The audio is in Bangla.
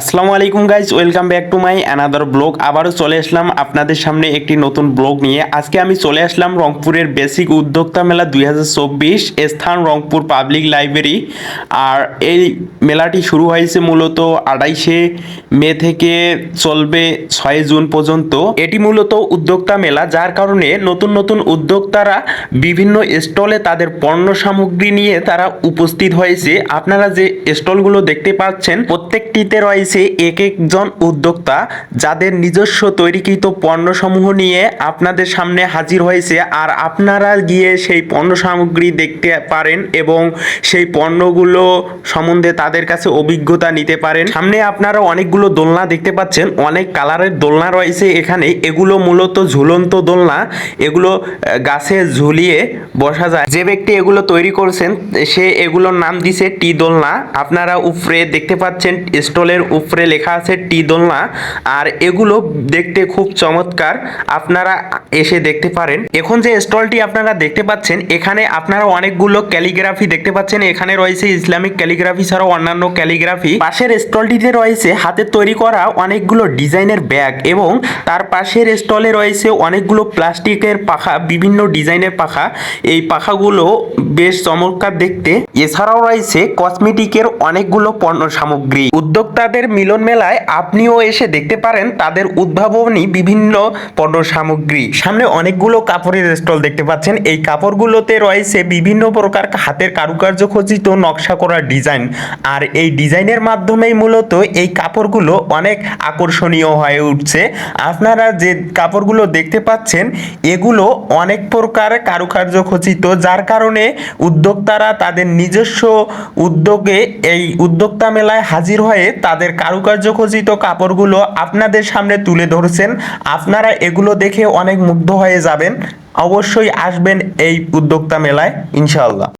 আসসালামু আলাইকুম guys welcome back to my another blog আবারও চলে আসলাম আপনাদের সামনে একটি নতুন ব্লগ নিয়ে। আজকে আমি চলে আসলাম রংপুরের বেসিক উদ্যোক্তা মেলা দুই হাজার চব্বিশ স্থান রংপুর পাবলিক লাইব্রেরি আর এই মেলাটি শুরু হয়েছে মূলত আড়াইশে মে থেকে চলবে ছয় জুন পর্যন্ত। এটি মূলত উদ্যোক্তা মেলা, যার কারণে নতুন নতুন উদ্যোক্তারা বিভিন্ন স্টলে তাদের পণ্য সামগ্রী নিয়ে তারা উপস্থিত হয়েছে। আপনারা যে স্টলগুলো দেখতে পাচ্ছেন, প্রত্যেকটিতে রয়েছে এক একজন উদ্যোক্তা, যাদের নিজস্ব তৈরিকৃত পণ্যসমূহ নিয়ে আপনাদের সামনে হাজির হয়েছে। আর আপনারা গিয়ে সেই পণ্য সামগ্রী দেখতে পারেন এবং সেই পণ্যগুলো সম্বন্ধে তাদের কাছে অভিজ্ঞতা নিতে পারেন। সামনে আপনারা অনেকগুলো দোলনা দেখতে পাচ্ছেন। অনেক কালারের দোলনা রয়েছে এখানে। এগুলো মূলত ঝুলন্ত দোলনা। এগুলো গাছে ঝুলিয়ে বসা যায়। যে ব্যক্তি এগুলো তৈরি করছেন, সে এগুলোর নাম দিছে টি দোলনা। আপনারা উপরে দেখতে পাচ্ছেন স্টলের উপরে লেখা আছে টি দোলনা। আর এগুলো দেখতে খুব চমৎকার। আপনারা এসে দেখতে পারেন। এখন যে স্টলটি আপনারা দেখতে পাচ্ছেন, এখানে আপনারা অনেকগুলো ক্যালিগ্রাফি দেখতে পাচ্ছেন। এখানে রয়েছে ইসলামিক ক্যালিগ্রাফি ছাড়াও অন্যান্য ক্যালিগ্রাফি। পাশের স্টলটিতে রয়েছে হাতে তৈরি করা অনেকগুলো ডিজাইনের ব্যাগ এবং তার পাশের স্টলে রয়েছে অনেকগুলো প্লাস্টিকের পাখা, বিভিন্ন ডিজাইনের পাখা। এই পাখাগুলো বেশ চমৎকার দেখতে। এছাড়াও রয়েছে কসমেটিকের অনেকগুলো পণ্য সামগ্রী। উদ্যোক্তাদের মিলন মেলায় আপনিও এসে দেখতে পারেন তাদের উদ্ভাবনী বিভিন্ন পণ্য সামগ্রী। সামনে অনেকগুলো কাপড়ের স্টল দেখতে পাচ্ছেন। এই কাপড়গুলোতে রয়েছে বিভিন্ন প্রকার হাতের কারুকার্য খচিত নকশা করা ডিজাইন। আর এই ডিজাইনের মাধ্যমেই মূলত এই কাপড়গুলো অনেক আকর্ষণীয় হয়ে উঠছে। আপনারা যে কাপড়গুলো দেখতে পাচ্ছেন, এগুলো অনেক প্রকার কারুকার্য খচিত, যার কারণে উদ্যোক্তারা তাদের নিজস্ব উদ্যোগে এই উদ্যোক্তা মেলায় হাজির হয়ে তাদের কারুকার্য খচিত কাপড়গুলো আপনাদের সামনে তুলে ধরছেন। আপনারা এগুলো দেখে অনেক মুগ্ধ হয়ে যাবেন অবশ্যই আসবেন এই উদ্যোক্তা মেলায় ইনশাআল্লাহ।